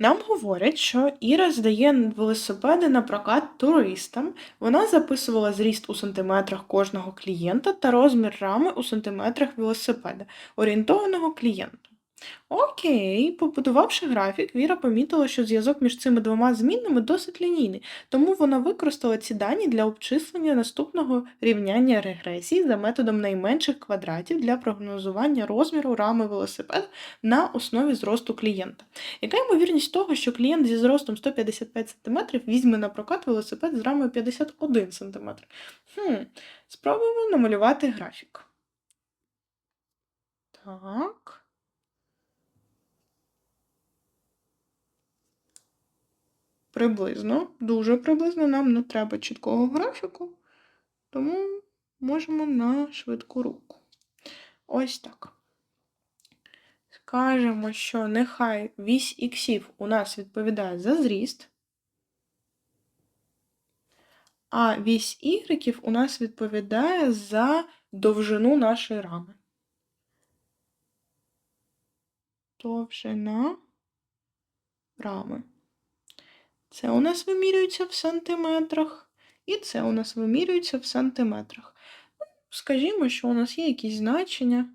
Нам говорять, що Іра здає велосипеди на прокат туристам. Вона записувала зріст у сантиметрах кожного клієнта та розмір рами у сантиметрах велосипеда, орієнтованого клієнту. Окей, побудувавши графік, Віра помітила, що зв'язок між цими двома змінними досить лінійний, тому вона використала ці дані для обчислення наступного рівняння регресії за методом найменших квадратів для прогнозування розміру рами велосипеда на основі зросту клієнта. Яка ймовірність того, що клієнт зі зростом 155 см візьме на прокат велосипед з рамою 51 см? Хм, спробуємо намалювати графік. Так. Приблизно, дуже приблизно нам не треба чіткого графіку, тому можемо на швидку руку. Ось так. Скажемо, що нехай вісь іксів у нас відповідає за зріст, а вісь ігреків у нас відповідає за довжину нашої рами. Довжина рами. Це у нас вимірюється в сантиметрах, і це у нас вимірюється в сантиметрах. Ну, Скажімо, що у нас є якісь значення.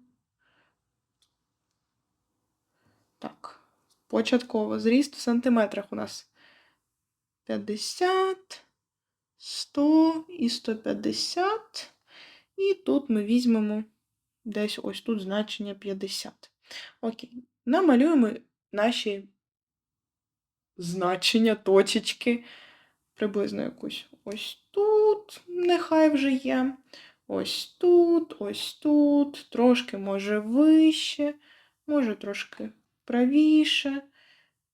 Так, початково зріст в сантиметрах у нас 50, 100 і 150. І тут ми візьмемо десь ось тут значення 50. Окей, намалюємо наші значення, точечки. Приблизно якусь ось тут, нехай вже є. Ось тут, ось тут, трошки може вище, може трошки правіше.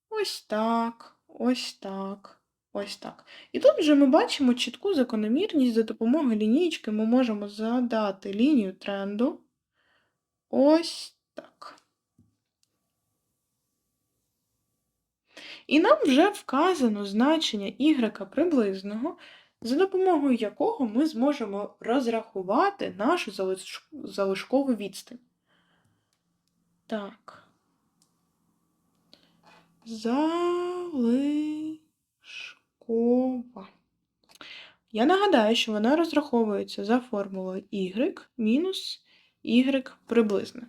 Ось так, ось так, ось так. І тут вже ми бачимо чітку закономірність за допомогою лінійки ми можемо задати лінію тренду. Ось так. І нам вже вказано значення y приблизного, за допомогою якого ми зможемо розрахувати нашу залиш- залишкову відстань. Так. Залишкова. Я нагадаю, що вона розраховується за формулою y мінус y приблизне.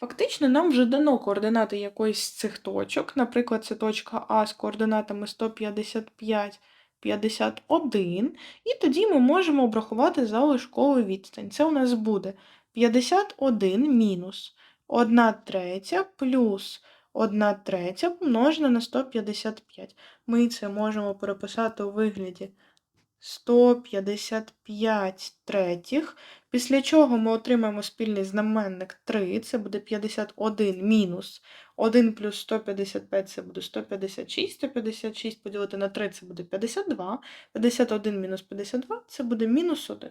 Фактично, нам вже дано координати якоїсь з цих точок. Наприклад, це точка А з координатами 155, 51. І тоді ми можемо обрахувати залишкову відстань. Це у нас буде 51 мінус 1 третя плюс 1 третя помножена на 155. Ми це можемо переписати у вигляді 155 третіх, після чого ми отримаємо спільний знаменник 3, це буде 51 мінус 1 плюс 155 це буде 156, 156 поділити на 3 це буде 52, 51 мінус 52 це буде мінус 1.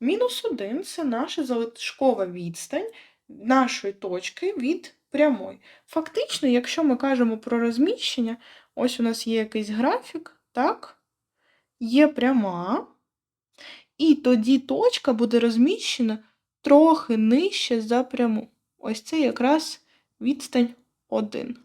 Мінус 1 це наша залишкова відстань нашої точки від прямої. Фактично, якщо ми кажемо про розміщення, ось у нас є якийсь графік, так? є пряма, і тоді точка буде розміщена трохи нижче за пряму. Ось це якраз відстань 1.